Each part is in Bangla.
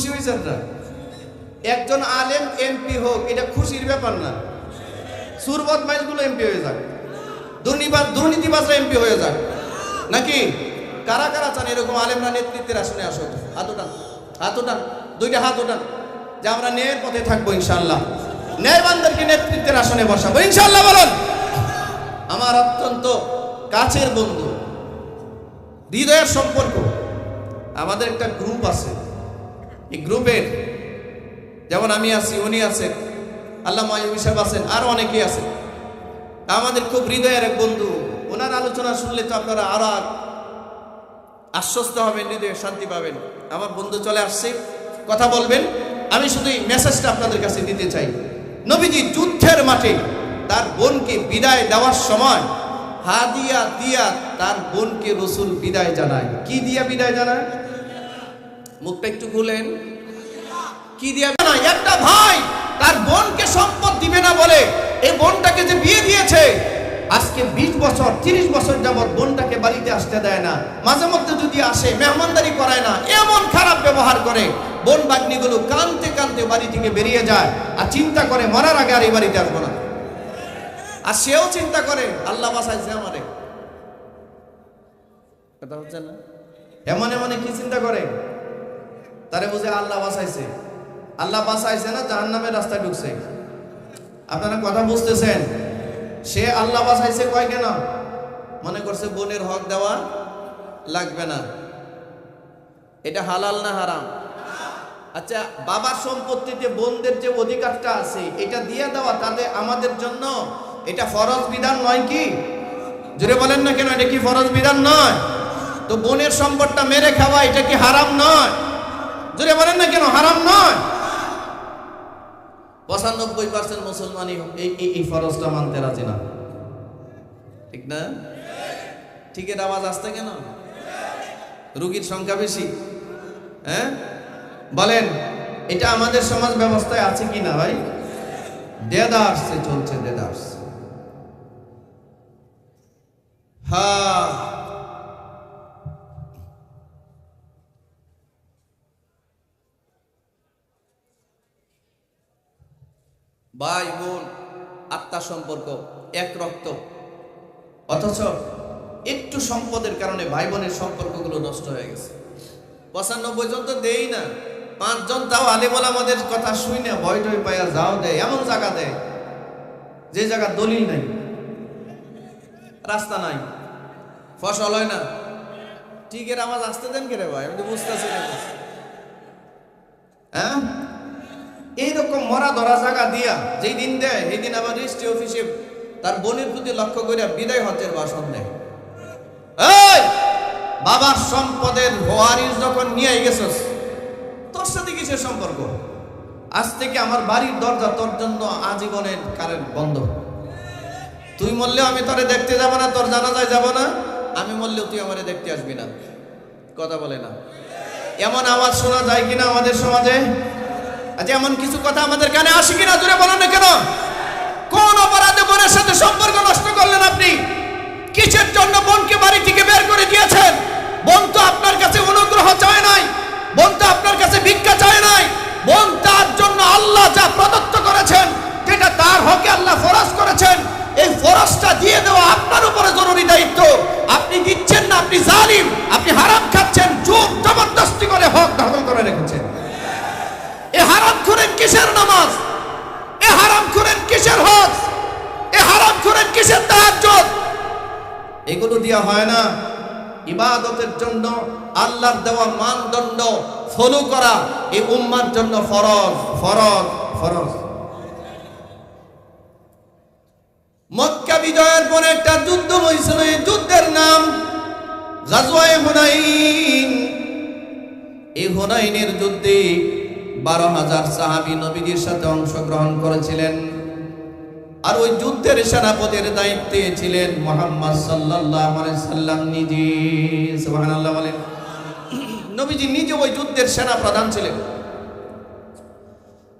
খুশি হয়েছেন না? একজন আলেম এমপি হোক, এটা খুশির ব্যাপার না। সুরবত মাইজগুলো এমপি হয়ে যাক। দুর্নীতিবাজ দুর্নীতিবাজরা এমপি হয়ে যাক। নাকি? কারা কারা চান এরকম আলেমরা নেতৃত্বের আসনে আসো হাত ওঠান হাত ওঠান দুইটা হাত ওঠান যে আমরা ন্যায়ের পথে থাকব ইনশাল্লাহ ন্যায়বানদেরকে নেতৃত্বের আসনে বসাবো। ইনশাল্লাহ বলুন। আমার অত্যন্ত কাছের বন্ধু, হৃদয়ের সম্পর্ক। আমাদের একটা গ্রুপ আছে। এই গ্রুপের, যেমন আমি আছি, উনি আছেন আল্লাহ মায়ুব সাহেব আছেন, আরও অনেকেই আছেন। আমাদের খুব হৃদয়ের এক বন্ধু, ওনার আলোচনা শুনলে তো আপনারা আরও আর আশ্বস্ত হবেন, হৃদয়ে শান্তি পাবেন। আমার বন্ধু চলে আসছে, কথা বলবেন। আমি শুধু এই মেসেজটা আপনাদের কাছে দিতে চাই। নবীজি যুদ্ধের মাঠে তার বোনকে বিদায় দেওয়ার সময় হাদিয়া দিয়া তার বোনকে রসুল বিদায় জানায়। কি দিয়া বিদায় জানায়? মুখটা একটু খুলেন। কি দিয়া না একটা ভাই তার বোনকে সম্পদ দিবে না বলে এই বোনটাকে যে বিয়ে দিয়েছে, আজকে ২০ বছর ৩০ বছর যাবৎ বোনটাকে বাড়িতে আসতে দেয় না। মাঝে মধ্যে যদি আসে, মেহমানদারি করায় না, এমন খারাপ ব্যবহার করে বোন বাগ্নিগুলো কানতে কানতে বাড়ি থেকে বেরিয়ে যায় আর চিন্তা করে মরার আগে আর এই বাড়িতে আসব না। আর সেও চিন্তা করে, আল্লাহ বাসাইছে আমারে। কথা হচ্ছে না? এমন এমন কি চিন্তা করে? তারে বুঝে আল্লাহ বাসাইছে আল্লাহ বাসাইছে না, জাহান্নামের রাস্তায় ঢুকছে। আপনারা কথা বুঝতেছেন? সে আল্লাহ বাসাইছে কয় কেন? মনে করছে বোনের হক দেওয়া লাগবে না। এটা হালাল না হারাম? আচ্ছা বাবার সম্পত্তিতে বোনদের যে অধিকারটা আছে, এটা দিয়ে দেওয়া তাদের আমাদের জন্য এটা ফরজ বিধান নয় কি? জুড়ে বলেন না কেন, এটা কি ফরজ বিধান নয়? তো বোনের সম্পদটা মেরে খাওয়া, এটা কি হারাম নয়? জুড়ে বলেন না কেন? হারাম নয়। পঁচানব্বই পার্সেন্ট মুসলমানই এই- এই ফরজটা মানতে রাজি না। ঠিক না? ঠিকের আওয়াজ আসতে কেন? রুগীর সংখ্যা বেশি। হ্যাঁ? বলেন, এটা আমাদের সমাজ ব্যবস্থায় আছে কি না ভাই দেদারসে চলছে দেদারস হ্যাঁ ভাই, বোন, আত্মা সম্পর্ক, এক রক্ত। অথচ একটু সম্পদের কারণে ভাই বোনের সম্পর্কগুলো নষ্ট হয়ে গেছে। পঁচানব্বই জন তো দেই না। পাঁচজন তাও আলেমল আমাদের কথা শুই না, ভয় টয় পাইয়া যাও দেয়, এমন জায়গা দেয়, যে জায়গা দলিল নাই, রাস্তা নাই, ফসল হয় না। ঠিকের আওয়াজ আসতে দেন কে রে ভাই? আমি তো বুঝতেছি না। হ্যাঁ? এইরকম মরা ধরা জায়গা দিয়া যেই দিন দেয়, সেই দিন আবার রেজিস্ট্রি অফিসে তার বোনের প্রতি লক্ষ্য করে বিদায় হজ্জের ভাষণ দেয়। বাবার সম্পদের ওয়ারিস যখন নিয়ে গেছস, তোর সাথে কিসের সম্পর্ক? আজ থেকে আমার বাড়ির দরজা তোর জন্য আজীবনের কারেন্ট বন্ধ। তুই মরলেও আমি তোরে দেখতে যাব না, তোর জানাজায় যাব না, আমি মরলেও তুই আমারে দেখতে আসবি না। কথা বলে না। এমন আওয়াজ শোনা যায় কিনা আমাদের সমাজে? এমন কিছু কথা আমাদের কানে আসে কিনা? জুড়ে বলেন না কেন? কোন অপরাধে বোনের সাথে সম্পর্ক নষ্ট করলেন আপনি? কিসের জন্য বোনকে বাড়ি থেকে বের করে দিয়েছেন? বোন তো আপনার কাছে অনুগ্রহ চায় নাই। বোন তো আপনার কাছে ভিক্ষা চায় নাই। বোন তার জন্য আল্লাহ যা প্রদত্ত করেছেন যেটা তার হকে আল্লাহ ফরজ করেছেন। এই ফরজটা দিয়ে দেওয়া আপনার উপরে জরুরি দায়িত্ব। আপনি দিচ্ছেন না, আপনি জালিম, আপনি হারাম খাচ্ছেন জোর জবরদস্তি করে হক দখল করে রেখেছেন। এ হারাম করেন কিসের নামাজ? এ হারাম করেন কিসের হজ? এ হারাম করেন কিসের তাহাজ্জুদ? এগুলো দেওয়া হয় না। ইবাদতের জন্য, আল্লাহর দেওয়া মানদণ্ড ফলো করা এই উম্মার জন্য ফরজ ফরজ ফরজ। মক্কা বিজয়ের পর একটা যুদ্ধ হয়েছিল, এই যুদ্ধের নাম গাজওয়ায়ে হুনাইন। এই হুনাইনের যুদ্ধে বারো হাজার সাহাবি নবীজির সাথে অংশগ্রহণ করেছিলেন। আর ওই যুদ্ধের সেনাপতির দায়িত্বে ছিলেন মোহাম্মদ আলাইহি সাল্লাম নিজে। বলেন। নবীজি নিজে ওই যুদ্ধের সেনা প্রধান ছিলেন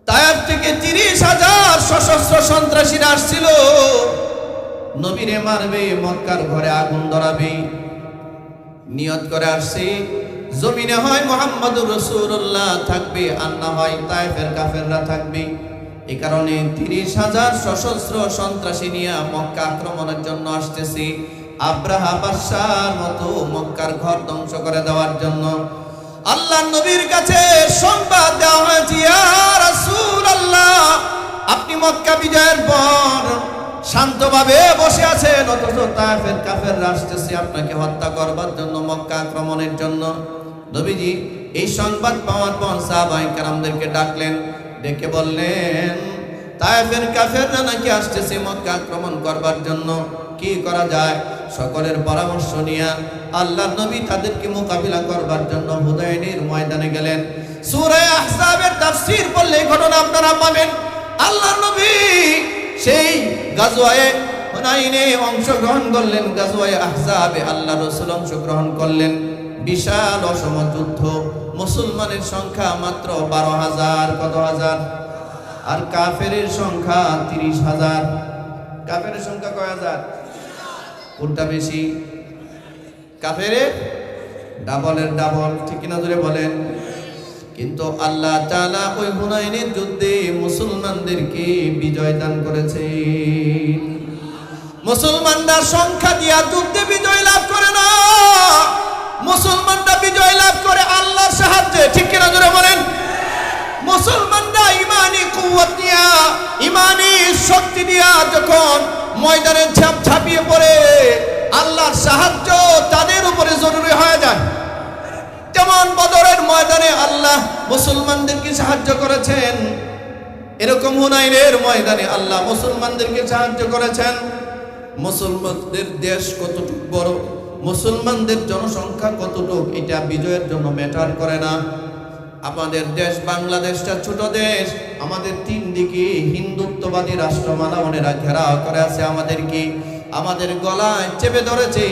তায়ার থেকে তিরিশ হাজার সশস্ত্র সন্ত্রাসীরা আসছিল। নবীরে মারবে, মক্কার ঘরে আগুন ধরাবে, নিয়ত করে আসছে। জমিনে হয় মোহাম্মদ রসুল্লাহ থাকবে আর না হয় তাইফের কাফেররা থাকবে। এই কারণে তিরিশ হাজার সশস্ত্র সন্ত্রাসী নিয়ে মক্কা আক্রমণের জন্য আসতেছি আব্রাহা বাদশার মতো মক্কার ঘর ধ্বংস করে দেওয়ার জন্য। আল্লাহ নবীর কাছে সংবাদ দেওয়া হয়েছে রাসূলুল্লাহ, আপনি মক্কা বিজয়ের পর শান্তভাবে বসে আছেন, অথচ তায়েফের কাফের আসতেছে আপনাকে হত্যা করবার জন্য মক্কা আক্রমণের জন্য। নবীজি, এই সংবাদ পাওয়ার পর সাহাবাই কারামদেরকে ডাকলেন, ডেকে বললেন, তায়েফের কাফেররা নাকি আসতেছে মক্কা আক্রমণ করবার জন্য? কি করা যায়? সকলের পরামর্শ নিয়ে আল্লাহ নবী তাদেরকে মোকাবিলা করবার জন্য হুদায়নির ময়দানে গেলেন। সূরা আহজাবের তাফসীর পড়লে ঘটনা আপনারা পাবেন। আল্লাহ নবী সেই গাজওয়ায়ে হুনাইনে অংশগ্রহণ করলেন, গাজওয়ায়ে আহজাবে আল্লাহ রসুল অংশগ্রহণ করলেন। বিশাল অসম যুদ্ধ। মুসলমানের সংখ্যা মাত্র বারো হাজার, কত হাজার? আর কাফের সংখ্যা তিরিশ হাজার। কাফের সংখ্যা কয় হাজার? কোনটা বেশি? কাফের ডাবলের ডাবল, ঠিক কিনা ধরে বলেন। কিন্তু আল্লাহ তালা ওই হুনাইনের যুদ্ধে মুসলমানদেরকে বিজয় দান করেছেন মুসলমানরা সংখ্যা দিয়া যুদ্ধে বিজয় লাভ করে না। মুসলমানরা বিজয় লাভ করে আল্লাহর সাহায্যে। ঠিক কিনা ধরে বলেন? মুসলমানরা ইমানি কুয়াত দিয়া ইমানি শক্তি দিয়া যখন ময়দানে ঝাপ ঝাঁপিয়ে পড়ে, আল্লাহর সাহায্য তাদের উপরে জরুরি হয়ে যায়। যেমন বদরের ময়দানে আল্লাহ মুসলমানদেরকে সাহায্য করেছেন, এরকম হুনাইনের ময়দানে আল্লাহ মুসলমানদেরকে সাহায্য করেছেন। মুসলমানদের দেশ কতটুকু বড় মুসলমানদের জনসংখ্যা কতটুক, এটা বিজয়ের জন্য ম্যাটার করে না। আমাদের দেশ বাংলাদেশটা ছোট দেশ, আমাদের তিন দিকে হিন্দুত্ববাদী রাষ্ট্র মানবনেরা ঘেরাও করে আছে আমাদেরকে। আমাদের গলায় চেপে ধরেছে,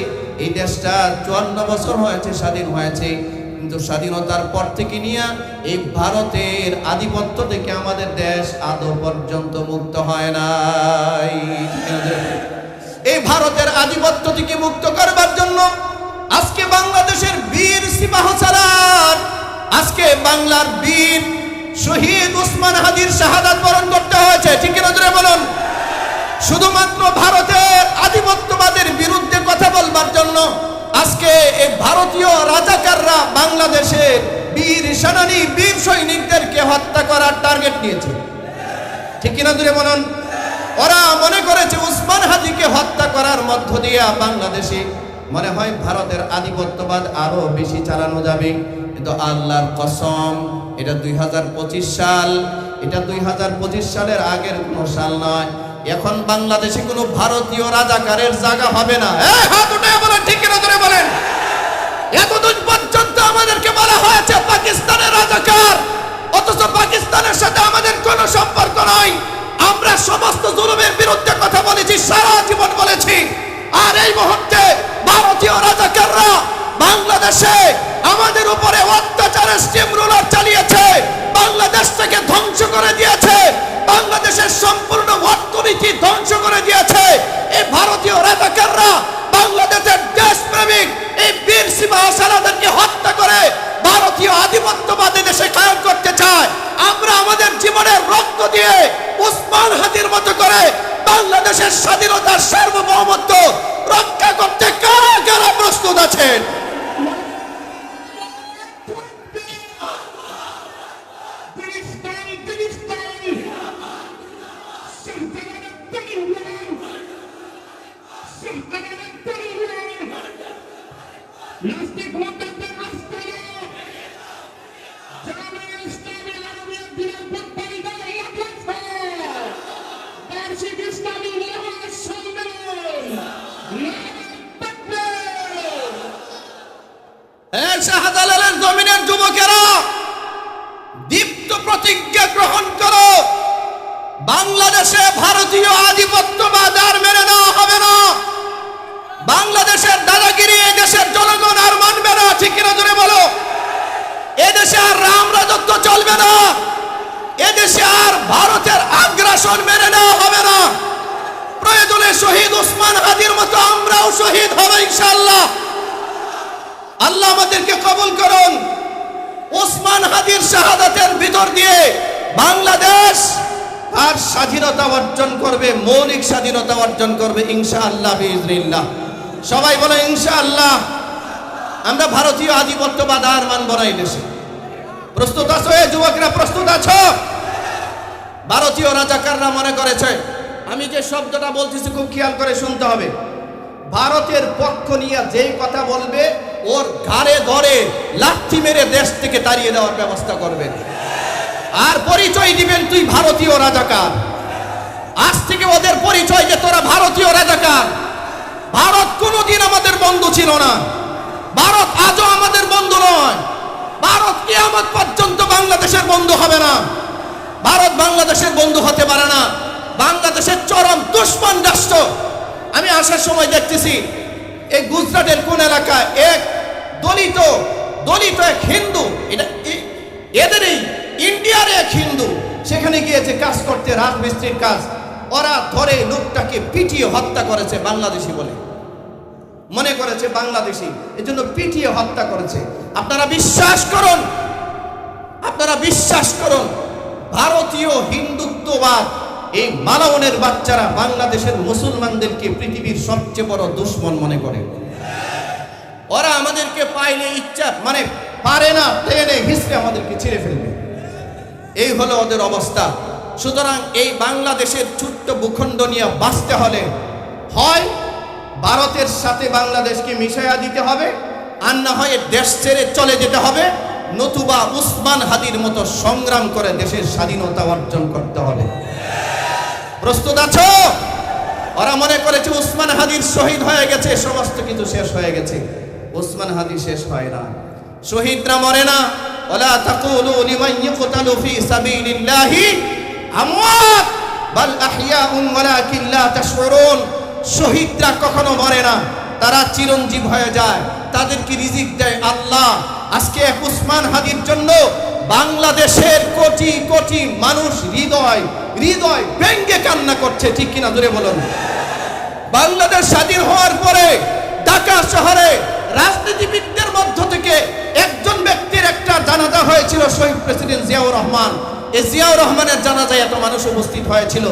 এই দেশটা চুয়ান্ন বছর হয়েছে, স্বাধীন হয়েছে। কিন্তু স্বাধীনতার পর থেকে নিয়ে এই ভারতের আধিপত্য থেকে আমাদের দেশ আদৌ পর্যন্ত মুক্ত হয় নাই। এই ভারতের আধিপত্য থেকে মুক্ত জন্য আজকে বাংলাদেশের বীর সিপাহ সালার, আজকে বাংলার বীর শহীদ উসমান হাদির শাহাদাত বরণ করতে হয়েছে। ঠিক কিনা জোরে বলুন? শুধুমাত্র ভারতের আধিপত্যবাদের বিরুদ্ধে কথা বলবার জন্য আজকে এই ভারতীয় রাজাকাররা বাংলাদেশের বীর সেনানী, বীর সৈনিকদেরকে হত্যা করার টার্গেট নিয়েছে। ঠিক কিনা দূরে বলুন? ওরা মনে করেছে উসমান হাজিকে হত্যা করার মধ্য দিয়ে বাংলাদেশে মনে হয় ভারতের আধিপত্যবাদ আরও বেশি চালানো যাবে। কিন্তু আল্লাহর কসম, এটা দুই সাল। এটা দুই সালের আগের কোনো সাল নয়। এখন বাংলাদেশে কোনো ভারতীয় রাজাকারের জায়গা হবে না। হাত উঠে বলেন, ঠিক কিনা ধরে বলেন? এতদিন পর্যন্ত আমাদেরকে বলা হয়েছে, পাকিস্তানের রাজাকার, অথচ পাকিস্তানের সাথে আমাদের কোনো সম্পর্ক নাই। আমরা সমস্ত জুলুমের বিরুদ্ধে কথা বলেছি, সারা জীবন বলেছি। আর এই মুহূর্তে ভারতীয় রাজাকাররা বাংলাদেশে আমাদের উপরে অত্যাচারের স্টিম রুলার চালিয়েছে, বাংলাদেশ থেকে ধ্বংস করে দিয়েছে, বাংলাদেশের সম্পূর্ণ অর্থনীতি ধ্বংস করে দিয়েছে। এই ভারতীয় রাজাকাররা বাংলাদেশের দেশপ্রেমিক, এই বীর সীমা সালাদেরকে হত্যা করে ভারতীয় আধিপত্যবাদী দেশে কায়ম করতে চায়। আমরা আমাদের জীবনের রক্ত দিয়ে উসমান হাতির মতো করে বাংলাদেশের স্বাধীনতার সার্বভৌমত্ব রক্ষা করতে কারা কারা প্রস্তুত আছেন? ওসমান হাদির মতো আমরাও শহীদ হব ইনশাআল্লাহ। আল্লাহ আমাদেরকে কবুল করুন। ওসমান হাদির শাহাদাতের ভিতর দিয়ে বাংলাদেশ আর স্বাধীনতা অর্জন করবে, মৌলিক স্বাধীনতা অর্জন করবে ইনশা আল্লাহ সবাই বলে ইনশা আল্লাহ আমরা ভারতীয় আধিপত্যবাদ আর মানব না দেশে। প্রস্তুত আছো যুবকরা? প্রস্তুত আছো? ভারতীয় রাজাকাররা মনে করেছে আমি যে শব্দটা বলতেছি খুব খেয়াল করে শুনতে হবে। ভারতের পক্ষ নিয়ে যেই কথা বলবে, ওর ঘাড়ে ধরে লাঠি মেরে দেশ থেকে তাড়িয়ে দেওয়ার ব্যবস্থা করবেন আর পরিচয় দিবেন তুই ভারতীয় রাজাকার। আজ থেকে ওদের পরিচয় যে তোরা ভারতীয় রাজাকার। ভারত কোনোদিন আমাদের বন্ধু ছিল না। ভারত আজও আমাদের বন্ধু নয়। ভারত কিয়ামত পর্যন্ত বাংলাদেশের বন্ধু হবে না। ভারত বাংলাদেশের বন্ধু হতে পারে না। বাংলাদেশের চরম দুশ্মন রাষ্ট্র। আমি আসার সময় দেখতেছি, এই গুজরাটের কোন এলাকা এক দলিত দলিত এক হিন্দু, এটা এদেরই ইন্ডিয়ার এক হিন্দু, সেখানে গিয়েছে কাজ করতে, রাজমিস্ত্রির কাজ, ওরা ধরে লোকটাকে পিটিয়ে হত্যা করেছে বাংলাদেশি বলে। মনে করেছে বাংলাদেশি, এজন্য পিটিয়ে হত্যা করেছে। আপনারা বিশ্বাস করুন, আপনারা বিশ্বাস করুন, ভারতীয় হিন্দুত্ববাদ এই মালাউনের বাচ্চারা বাংলাদেশের মুসলমানদেরকে পৃথিবীর সবচেয়ে বড় দুশ্মন মনে করে। ওরা আমাদেরকে পাইলে ইচ্ছা মানে পারে না, টেনে, হিসড়ে আমাদেরকে ছিঁড়ে ফেলবে। এই হলো ওদের অবস্থা। সুতরাং এই বাংলাদেশের ছোট্ট ভূখণ্ড নিয়ে বাঁচতে হলে হয় ভারতের সাথে বাংলাদেশকে মিশাইয়া দিতে হবে, আর না হয় দেশ ছেড়ে চলে যেতে হবে। নতুবা উসমান হাদির মতো সংগ্রাম করে দেশের স্বাধীনতা অর্জন করতে হবে। প্রস্তুত আছো? ওরা মনে করেছে উসমান হাদির শহীদ হয়ে গেছে সমস্ত কিছু শেষ হয়ে গেছে। উসমান হাদি শেষ হয় না। শহীদরা মরে না। ওলা তাকুলু লিমান ইয়ুকতালু ফি সাবিলিল্লাহি আমওয়াত, বাল আহইয়াউন ওয়ালাকিন লা তাশউরুন শহীদরা কখনো মরে না। তারা চিরঞ্জীব হয়ে যায়। তাদেরকে রিজিক দেয়? আল্লাহ। আজকে এক উসমান হাদির জন্য বাংলাদেশের কোটি কোটি মানুষ হৃদয় হৃদয় ব্যঙ্গে কান্না করছে, ঠিক কিনা দূরে বলুন। বাংলাদেশ স্বাধীন হওয়ার পরে ঢাকা শহরে রাজনীতিবিদদের মধ্য থেকে একজন ব্যক্তির একটা জানাজা হয়েছিল, শহীদ প্রেসিডেন্ট জিয়াউর রহমান। এই জিয়াউর রহমানের জানাজায় এত মানুষ উপস্থিত হয়েছিল।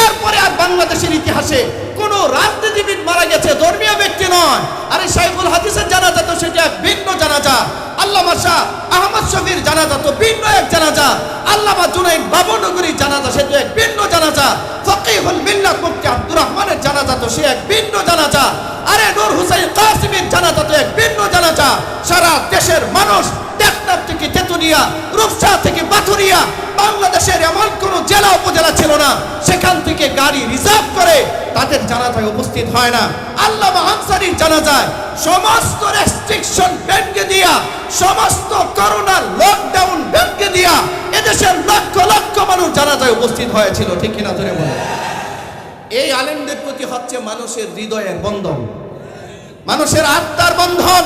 এরপরে আর বাংলাদেশের ইতিহাসে কোন রাজনীতিবিদ মারা গেছে, ধর্মীয় ব্যক্তি নয়। আরে সাইফুল হাদিসের জানাজা তো সেটা ভিন্ন জানাজা। আল্লামা শাহ আহমদ শফির জানাজা তো ভিন্ন এক জানাজা। আল্লামা জুনাইদ বাবনগরীর জানাজা সে তো এক ভিন্ন জানাজা। ফকিহুল মিল্লাত মুফতি আব্দুর রহমানের জানাজা তো সে এক ভিন্ন জানাজা। আরে নূর হুসাইন কাসিমের জানাজা তো এক ভিন্ন জানাজা। সারা দেশের মানুষ টেকনাফ থেকে তেতুলিয়া, রূপসা থেকে বাথুরিয়া বাংলাদেশের এমন কোন জেলা, উপজেলা ছিল না, সেখান থেকে গাড়ি রিজার্ভ করে তাদের জানাজায় উপস্থিত হয় না। আল্লামা আনসারির জানাজায় সমস্ত রেস্ট্রিকশন ভেঙে দিয়া, সমস্ত করোনার লকডাউন ভেঙে দিয়া এদেশের লক্ষ লক্ষ মানুষ জানাজায় উপস্থিত হয়েছিল। ঠিক কিনা ধরে বলে এই আলেমদের প্রতি হচ্ছে মানুষের হৃদয়ের বন্ধন, মানুষের আত্মার বন্ধন।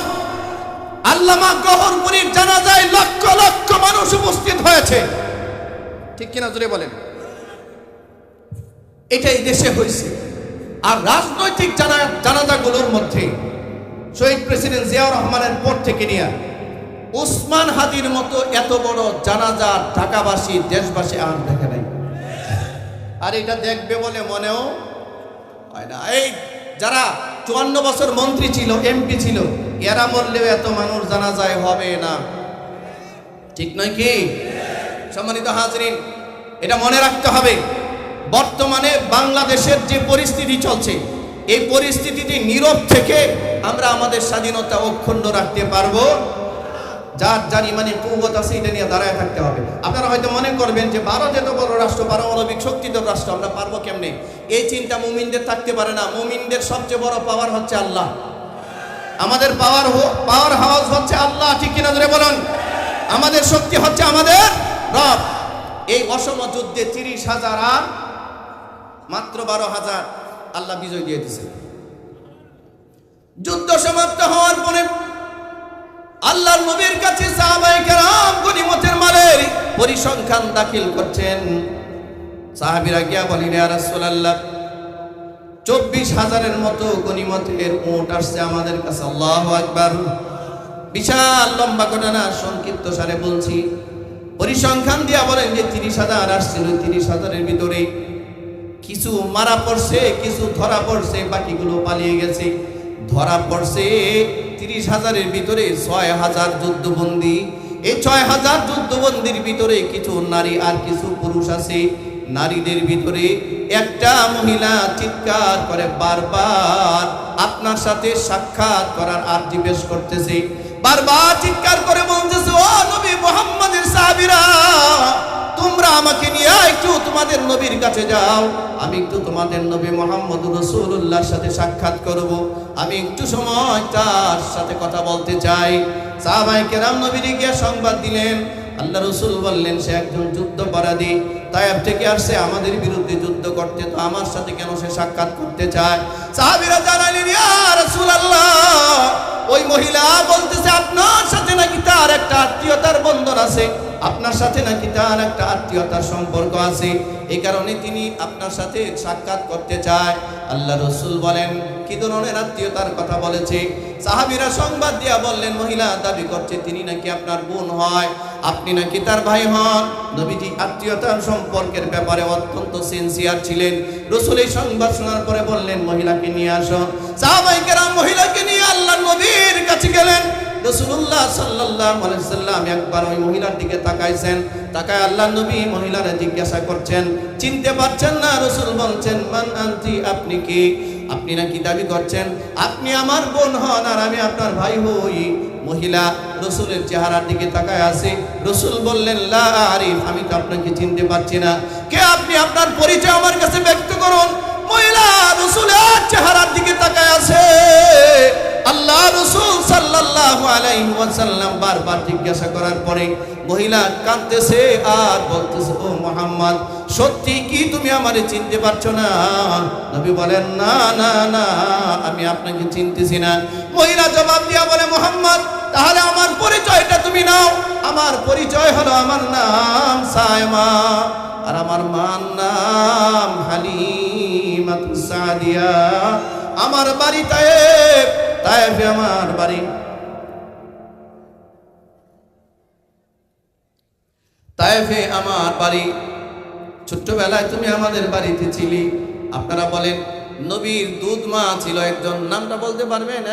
আল্লামা গহরপুরীর জানাজায় লক্ষ লক্ষ মানুষ উপস্থিত হয়েছে। ঠিক কিনা জুড়ে বলেন। এটাই দেশে হয়েছে। আর রাজনৈতিক জানা জানাজাগুলোর মধ্যে শহীদ প্রেসিডেন্ট জিয়াউর রহমানের পর থেকে নিয়ে উসমান হাদির মতো এত বড় জানাজা ঢাকাবাসী, দেশবাসী আর দেখে নাই। আর এটা দেখবে বলে মনেও হয় না। এই যারা চুয়ান্ন বছর মন্ত্রী ছিল, এমপি ছিল, এরা মরলেও এত মানুষ জানা যায় হবে না। ঠিক নয় কি? সম্মানিত হাজরিন, এটা মনে রাখতে হবে। বর্তমানে বাংলাদেশের যে পরিস্থিতি চলছে, এই পরিস্থিতিতে নীরব থেকে আমরা আমাদের স্বাধীনতা অক্ষুণ্ণ রাখতে পারব। যার জানি মানে কুবত আছে, এটা নিয়ে দাঁড়ায় থাকতে হবে। আপনারা হয়তো মনে করবেন যে ভারত এত বড় রাষ্ট্র, পারমাণবিক শক্তিধর রাষ্ট্র, আমরা পারব কেমনে? এই চিন্তা মুমিনদের থাকতে পারে না। মুমিনদের সবচেয়ে বড় পাওয়ার হচ্ছে আল্লাহ। আমাদের পাওয়ার পাওয়ার হাউস হচ্ছে আল্লাহ, ঠিক কিনা ধরে বলুন? আমাদের শক্তি হচ্ছে আমাদের রব। এই অসম যুদ্ধে তিরিশ হাজার আর মাত্র বারো হাজার আল্লাহ বিজয় দিয়ে দিছে। যুদ্ধ সমাপ্ত হওয়ার পরে আল্লাহর নবীর কাছে সাহাবায়ে পরিসংখ্যান দাখিল করছেন। সাহাবীরা গিয়া বলেন, ইয়া চব্বিশ হাজারের মতো গনিমতের উট আসছে আমাদের কাছে, আল্লাহু আকবার। বিশাল লম্বা ঘটনা, সংক্ষিপ্ত সারে বলছি। পরিসংখ্যান দিয়া বলেন যে তিরিশ হাজার আসছিল, তিরিশ হাজারের ভিতরে কিছু মারা পড়ছে, কিছু ধরা পড়ছে, বাকিগুলো পালিয়ে গেছে। ধরা পড়ছে তিরিশ হাজারের ভিতরে ছয় হাজার যুদ্ধবন্দী। এই ছয় হাজার যুদ্ধবন্দির ভিতরে কিছু নারী আর কিছু পুরুষ আছে। নারীদের ভিতরে একটা মহিলা চিৎকার করে বারবার আপনার সাথে সাক্ষাৎ করার আর পেশ করতেছে। বারবার চিৎকার করে বলতেছে, ও নবী মোহাম্মদের সাহাবীরা তোমরা আমাকে নিয়ে একটু তোমাদের নবীর কাছে যাও। আমি একটু তোমাদের নবী মোহাম্মদ রসুল্লাহর সাথে সাক্ষাৎ করব। আমি একটু সময় তার সাথে কথা বলতে চাই। সাহাবাই কেরাম নবীর গিয়ে সংবাদ দিলেন। আল্লাহ রসুল বললেন, সে একজন যুদ্ধ অপরাধী তাইব থেকে আসছে আমাদের বিরুদ্ধে যুদ্ধ করতে তো আমার সাথে কেন সে সাক্ষাৎ করতে চায়? সাহাবিরা জানালেন রসুল আল্লাহ ওই মহিলা বলতেছে আপনার সাথে নাকি তার একটা আত্মীয়তার বন্ধন আছে। আপনার সাথে নাকি তার একটা আত্মীয়তার সম্পর্ক আছে? এই কারণে তিনি আপনার সাথে সাক্ষাৎ করতে চায়। আল্লাহ রসুল বলেন, কি ধরনের আত্মীয়তার কথা বলেছে? সাহাবিরা সংবাদ দিয়া বললেন, মহিলা দাবি করছে, তিনি নাকি আপনার বোন হয়। আপনি নাকি তার ভাই হন? নবীজি আত্মীয়তার সম্পর্কের ব্যাপারে অত্যন্ত সিনসিয়ার ছিলেন। রসুল এই সংবাদ শোনার পরে বললেন, মহিলাকে নিয়ে আসো। সাহাবাইকেরা মহিলাকে নিয়ে আল্লাহ নবীর কাছে গেলেন। রসুল্লাহ সাল্লাল্লাহু আলাইহি সাল্লাম একবার ওই মহিলার দিকে তাকাইছেন। তাকায় আল্লাহ নবী মহিলারে জিজ্ঞাসা করছেন, চিনতে পারছেন না? রসুল বলছেন, মান আনতি, আপনি কি? আপনি নাকি দাবি করছেন, আপনি আমার বোন হন আর আমি আপনার ভাই হই। মহিলা রসুলের চেহারার দিকে তাকায় আছে। রসুল বললেন, লা আমি তো আপনাকে চিনতে পারছি না। কে আপনি? আপনার পরিচয় আমার কাছে ব্যক্ত করুন। মহিলা রসুলের চেহারার দিকে তাকায় আছে। আল্লাহ রসুল সাল্লাল্লাহু আলাইহি ওয়াসাল্লাম বারবার জিজ্ঞাসা করার পরে মহিলা কাঁদতেছে আর বলতেছে, ও মোহাম্মদ, সত্যি কি তুমি আমারে চিনতে পারছ না? নবী বলেন, না না না, আমি আপনাকে চিনতেছি না। মহিলা জবাব দিয়া বলে, মোহাম্মদ, তাহলে আমার পরিচয়টা তুমি নাও। আমার পরিচয় হলো আমার নাম সায়মা আর আমার মার নাম হালিমাতু সাদিয়া। আমার বাড়ি তায়েবে আমার বাড়ি। তায়েফে আমার বাড়ি। ছোট্টবেলায় তুমি আমাদের বাড়িতে ছিলি। আপনারা বলেন, নবীর দুধ মা ছিল একজন। নামটা বলতে পারবেন।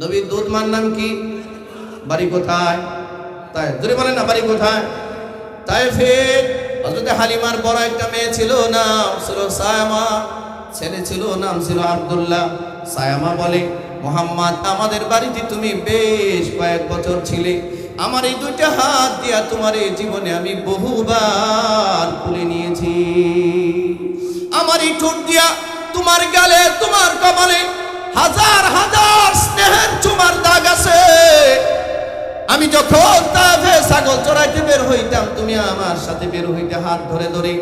নবীর দুধ মার নাম কি? বাড়ি কোথায়? তাই ধরে বলেন না, বাড়ি কোথায়? তাইফে হযরত হালিমার বড় একটা মেয়ে ছিল, নাম ছিল সায়ামা, ছেলে ছিল, নাম ছিল আব্দুল্লাহ। সায়ামা বলে, মোহাম্মদ, আমাদের বাড়িতে তুমি বেশ কয়েক বছর ছিলে। আমার এই দুইটা হাত দিয়া তোমার এই জীবনে আমি বহুবার তুলে নিয়েছি। আমার এই ঠোঁট দিয়া তোমার গালে, তোমার কপালে হাজার হাজার স্নেহের চুমার দাগ আছে। আমি যখন তাফে ছাগল চড়াইতে বের হইতাম, তুমি আমার সাথে বের হইতে হাত ধরে ধরে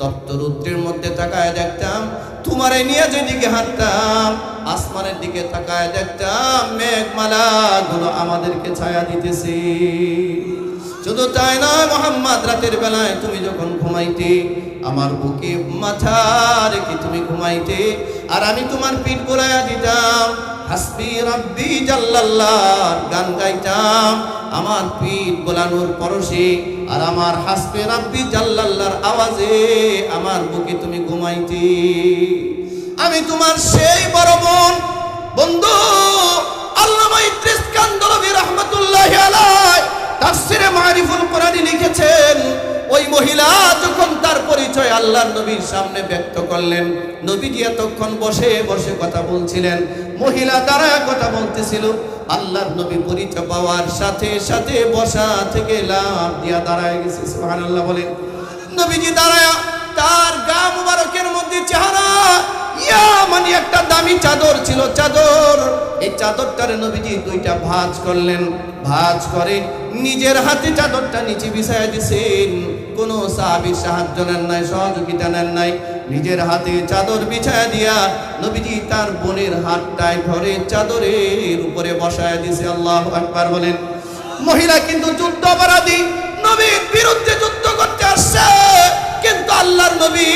তপ্ত রুদ্রের মধ্যে তাকায় দেখতাম তোমারে নিয়ে যেদিকে হাঁটতাম, আসমানের দিকে তাকায় দেখতাম মেঘমালা গুলো আমাদেরকে ছায়া দিতেছে। শুধু তাই না মোহাম্মদ, রাতের বেলায় তুমি যখন ঘুমাইতে, আমার বুকে মাথা রেখে তুমি ঘুমাইতে, আর আমি তোমার পিঠ গোলায়া দিতাম, হাসবি রাব্বি জাল্লাল্লাহ, গান গাইতাম, আমার পিঠ গোলানোর পরশে আর আমার হাসবে রাব্বি জাল্লাল্লাহর আওয়াজে, আমার বুকে তুমি ঘুমাইতে। আমি তোমার সেই বড় বোন। বন্ধু, আল্লামা ইদ্রিস কান্দলবি রহমতুল্লাহি আলাইহি তাফসিরে মারিফুল কোরআনে লিখেছেন, ওই মহিলা যখন তার পরিচয় আল্লাহর নবীর সামনে ব্যক্ত করলেন, নবীজি এতক্ষণ বসে বসে কথা বলছিলেন। মহিলা দ্বারা কথা বলতেছিল। আল্লাহর নবী পরিচয় পাওয়ার সাথে সাথে বসা থেকে লাভ দিয়া দাঁড়ায় গেছে, সুবহানাল্লাহ বলেন। নবীজি দাঁড়ায়, তার গা মুবারকের মধ্যে চেহারা ইয়া মানে একটা দামি চাদর ছিল, চাদর। এই চাদরটার নবীজি দুইটা ভাঁজ করলেন। ভাঁজ করে নিজের হাতে চাদরটা নিচে বিছায় দিছেন। কোনো সাহাবীর সাহায্য নেন নাই, সহযোগিতা নেন নাই। নিজের হাতে চাদর বিছায় দিয়া নবীজি তার বোনের হাতটায় ধরে চাদরের উপরে বসায় দিছে। আল্লাহ আকবার বলেন। মহিলা কিন্তু যুদ্ধ অপরাধী। নবীর বিরুদ্ধে যুদ্ধ করতে আসছে। কিন্তু আল্লাহর নবী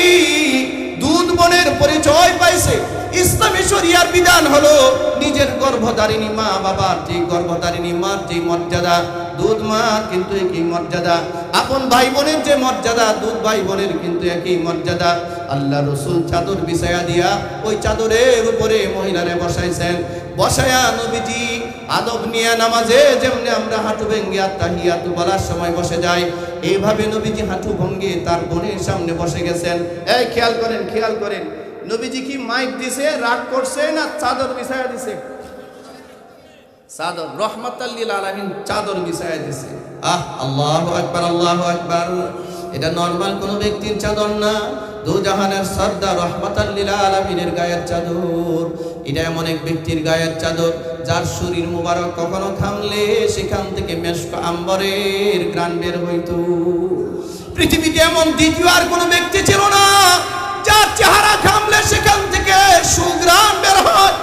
দুধ বোনের পরিচয় পাইছে। ইসলামী শরিয়ার বিধান হলো নিজের গর্ভধারিণী মা বাবার যে গর্ভধারিণী মার যে মর্যাদা দুধ মা কিন্তু একই মর্যাদা। আপন ভাই বোনের যে মর্যাদা, দুধ ভাই বোনের কিন্তু একই মর্যাদা। আল্লাহ রসুল চাদর বিছায়া দিয়া ওই চাদরের উপরে মহিলারে বসাইছেন। বসায়া নবীজি আদব নিয়ে নামাজে যেমনি আমরা হাঁটু ভেঙ্গে আত্মাহিয়াতু বলার সময় বসে যাই, এইভাবে নবীজি হাঁটু ভঙ্গে তার বোনের সামনে বসে গেছেন। এই খেয়াল করেন খেয়াল করেন। নবীজি কি মাইক দিছে, রাগ করছে না চাদর বিছায়া দিছে? চাদর রহমাতাল্লিল আলামিন চাদর বিছায়া দিছে। আহ, আল্লাহু আকবার আল্লাহু আকবার। এটা নরমাল কোনো ব্যক্তির চাদর না। দু জাহানের সর্দার রহমাতাল্লিল আলামিনের গায়ের চাদর। এটা এমন এক ব্যক্তির গায়ের চাদর, যার শরীর মুবারক কখনো খামলে সেখান থেকে মেশক আম্বরের গ্রান বের হইতো। পৃথিবীতে এমন দ্বিতীয় আর কোনো ব্যক্তি ছিল না, যার চেহারা খামলে সেখান থেকে সুগ্রাণ বের হয়।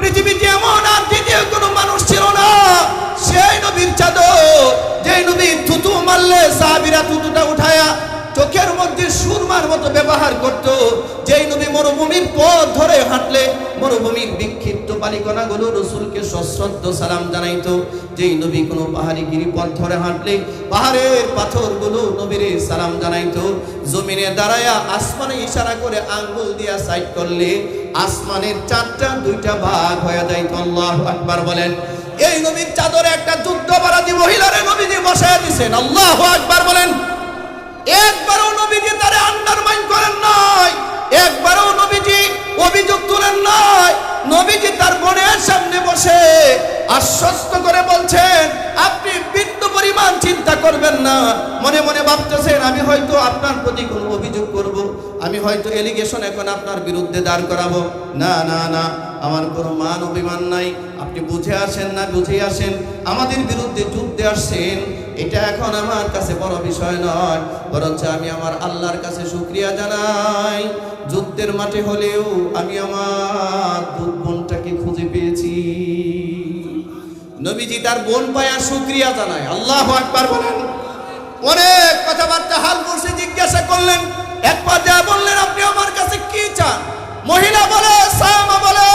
পৃথিবীতে এমন আর দ্বিতীয় কোনো মানুষ সেই নবীর চাদর যে নবী থুতু মারলে সাহাবিরা থুতুটা উঠায়া চোখের মধ্যে সুরমার মতো ব্যবহার করত। যেই নবী মরুভূমির পথ ধরে হাঁটলে মরুভূমির বিক্ষিপ্ত বালিকণাগুলো রসুলকে সশ্রদ্ধ সালাম জানাইতো। যেই নবী কোনো পাহাড়ি গিরিপথ ধরে হাঁটলে পাহাড়ের পাথরগুলো নবীরে সালাম জানাইতো। জমিনে দাঁড়ায়া আসমানে ইশারা করে আঙ্গুল দিয়া সাইড করলে আসমানের চারটা দুইটা ভাগ হয়ে যাইতো। আল্লাহ আকবার বলেন। এই নবীর চাদরে একটা যুদ্ধ বারাদি মহিলারে নবীজি বসায় দিছেন। আল্লাহ একবার বলেন, একবারও নবীজি তারে আন্ডারমাইন করেন নাই, একবারও নবীজি অভিযোগ তুলেন নাই, নবীজি তার বোনের সামনে বসে আশ্বস্ত করে বলছেন, আপনি বিন্দু পরিমাণ চিন্তা করবেন না। মনে মনে ভাবতেছেন, আমি হয়তো আপনার প্রতি কোনো অভিযোগ করব। আমি হয়তো এলিগেশন এখন আপনার বিরুদ্ধে দাঁড় করাবো। না না না, আমার কোনো মান অভিমান নাই। আপনি বুঝে আসেন না, বুঝে আসেন। আমাদের বিরুদ্ধে যুদ্ধে আসছেন, এটা এখন আমার কাছে বড় বিষয় নয়। বরঞ্চ আমি আমার আল্লাহর কাছে শুক্রিয়া জানাই। যুদ্ধের মাঠে হলেও আমি আমার দুধ বোনটাকে খুঁজে পেয়েছি। নবীজি তার বোন পায়া শুক্রিয়া জানায়। আল্লাহ একবার বলেন। অনেক কথাবার্তা হাল মুর্শি জিজ্ঞাসা করলেন, এক পর্যায়ে বললেন, আপনি আমার কাছে কি চান? মহিলা বলে, সামা বলে,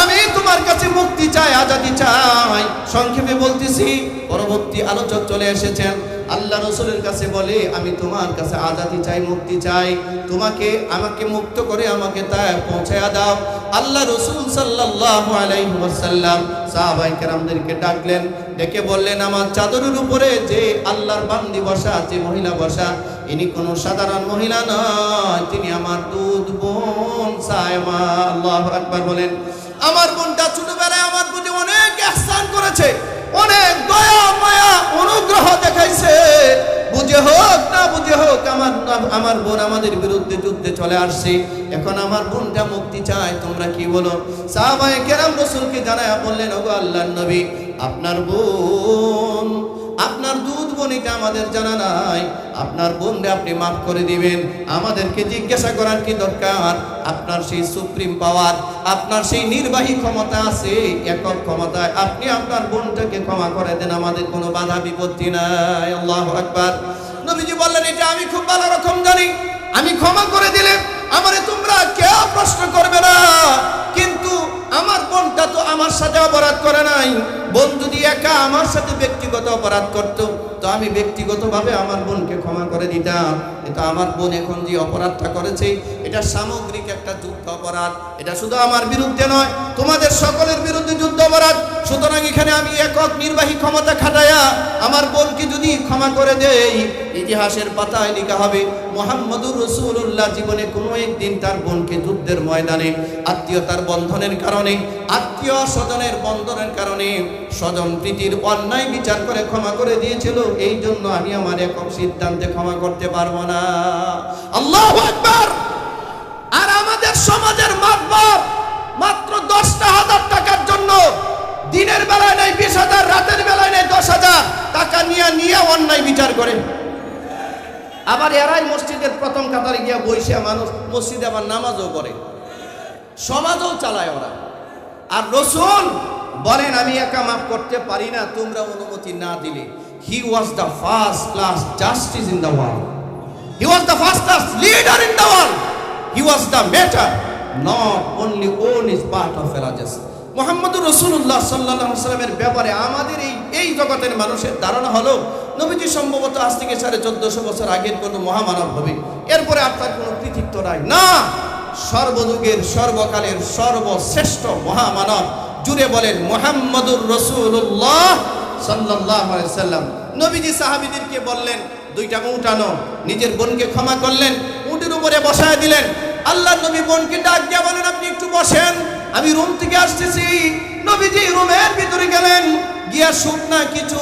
আমি তোমার কাছে মুক্তি চাই, আজাদি চাই। সংক্ষেপে বলতেছি, পরবর্তী আলোচক চলে এসেছেন। আল্লাহ রসুলের কাছে বলে, আমি তোমার কাছে আজাদি চাই, মুক্তি চাই। তোমাকে, আমাকে মুক্ত করে আমাকে তা পৌঁছায়া দাও। আল্লাহ রসুল সাল্লাল্লাহু আলাইহি ওয়াসাল্লাম সাহাবাই কেরামদেরকে ডাকলেন, ডেকে বললেন, আমার চাদরের উপরে যে আল্লাহর বান্দি বসা, যে মহিলা বসা, ইনি কোনো সাধারণ মহিলা নয়, তিনি আমার দুধ বোন সায়মা। আল্লাহ আকবার বলেন। আমার বোনটা ছোটবেলায় আমার প্রতি অনেক ihsan করেছে, অনেক দয়া, মায়া, অনুগ্রহ দেখাইছে। বুঝে হোক না বুঝে হোক, আমার আমার বোন আমাদের বিরুদ্ধে যুদ্ধে চলে আসছে। এখন আমার বোনটা মুক্তি চায়, তোমরা কি বলো? সাহাবায়ে কেরাম রসুলকে জানায় বললেন, ওগো আল্লাহর নবী, আপনার বোন, আপনার দুধ বনিটা আমাদের জানা নাই। আপনার বোনরে আপনি মাফ করে দিবেন। আমাদেরকে জিজ্ঞাসা করার কি দরকার? আপনার সেই সুপ্রিম পাওয়ার, আপনার সেই নির্বাহী ক্ষমতা আছে, একক ক্ষমতায়। আপনি আপনার বোনটাকে ক্ষমা করে দেন, আমাদের কোনো বাধা বিপত্তি নাই। আল্লাহ আকবার। নবীজি বললেন, এটা আমি খুব ভালো রকম জানি। আমি ক্ষমা করে দিলে আমারে তোমরা কেউ প্রশ্ন করবে না। কিন্তু আমার বোনটা তো আমার সাথে অপরাধ করে নাই। বোন যদি একা আমার সাথে ব্যক্তিগত অপরাধ করত তো আমি ব্যক্তিগতভাবে আমার বোনকে ক্ষমা করে দিতাম। কিন্তু আমার বোন এখন যে অপরাধটা করেছে, এটা সামগ্রিক একটা যুদ্ধ অপরাধ। এটা শুধু আমার বিরুদ্ধে নয়, তোমাদের সকলের বিরুদ্ধে যুদ্ধ অপরাধ। সুতরাং এখানে আমি একক নির্বাহী ক্ষমতা খাটায়া আমার বোনকে যদি ক্ষমা করে দেই, ইতিহাসের পাতায় লেখা হবে, মোহাম্মদুর রসুল্লাহ জীবনে কোনো একদিন তার বোনকে যুদ্ধের ময়দানে, আত্মীয়তার বন্ধনের কারণে, আত্মীয় স্বজনের বন্ধনের কারণে স্বজন প্রীতির অন্যায় বিচার করে ক্ষমা করে দিয়েছিল। এই জন্য আমি আমার একক সিদ্ধান্তে ক্ষমা করতে পারব না। আল্লাহ আকবার! আর আমাদের সমাজের মাত্র দশটা হাজার টাকার জন্য দিনের বেলায় নেই, বিশ হাজার, রাতের বেলায় নেই, দশ হাজার। টাকা নিয়ে নিয়ে অন্যায় বিচার করে। আবার এরাই মসজিদের প্রথম কাতারে গিয়া বইসে মানুষ, মসজিদে আবার নামাজও পড়ে। সমাজও চালায় ওরা। আর রসুল বলেন, আমি একা মাফ করতে পারি না, তোমরা অনুমতি না দিলে। He was the first class justice in the world he was the first class leader in the world he was the matter not only own is part of all ages Muhammad রসুল্লাহ সাল্লাহ সাল্লামের ব্যাপারে আমাদের এই এই জগতের মানুষের ধারণা হলো, নবীজি সম্ভবত আজ থেকে সাড়ে চোদ্দশো বছর আগের কোনো মহামানব হবে। এরপরে আপনার কোনো কৃতিত্ব নাই। না! সর্বযুগের, সর্বকালের সর্বশ্রেষ্ঠ মহামানব জুড়ে বলেন মোহাম্মদুর রসুল্লাহ সাল্লাহ সাল্লাম নবীজি সাহাবিদেরকে বললেন, দুইটা উঁট আনো। নিজের বোনকে ক্ষমা করলেন, উটের উপরে বসায় দিলেন। আল্লাহ নবী বোনকে ডাক দিয়া বলেন, আপনি একটু বসেন। আমি রুম থেকে আসতেছি। নবীজি রুমের ভিতরে গেলেন। গিয়া শুকনা কিছু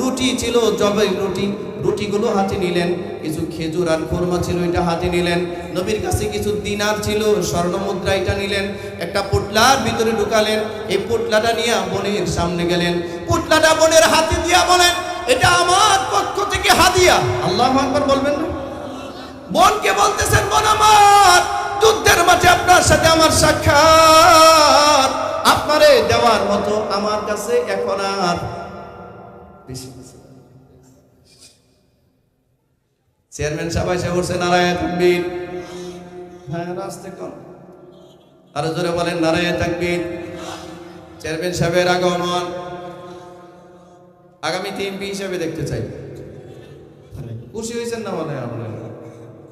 রুটি ছিল, জবের রুটি। রুটিগুলো হাতে নিলেন। কিছু খেজুর আর খুরমা ছিল, এটা হাতে নিলেন। নবীর কাছে কিছু দিনার ছিল, স্বর্ণ মুদ্রা এটা নিলেন। একটা পোটলার ভিতরে ঢুকালেন। এই পোটলাটা নিয়ে বোনের সামনে গেলেন। পোটলাটা বোনের হাতে দিয়া বলেন, এটা আমার পক্ষ থেকে হাদিয়া। আল্লাহ আকবার বলবেন বোনকে বলতেছেন, বোন আমার যুদ্ধের মাঠে আপনার সাথে আমার সাক্ষাৎ। আপনারে দেওয়ার মতো আমার কাছে এখন আর বেশি চেয়ারম্যান নারায়ণ হ্যাঁ রাস্তে কম আরও জোরে বলেন নারায়ণ তাকবীর। চেয়ারম্যান সাহেবের আগমন। আগামীতে এমপি হিসেবে দেখতে চাই। খুশি হয়েছেন না মানে আপনারা?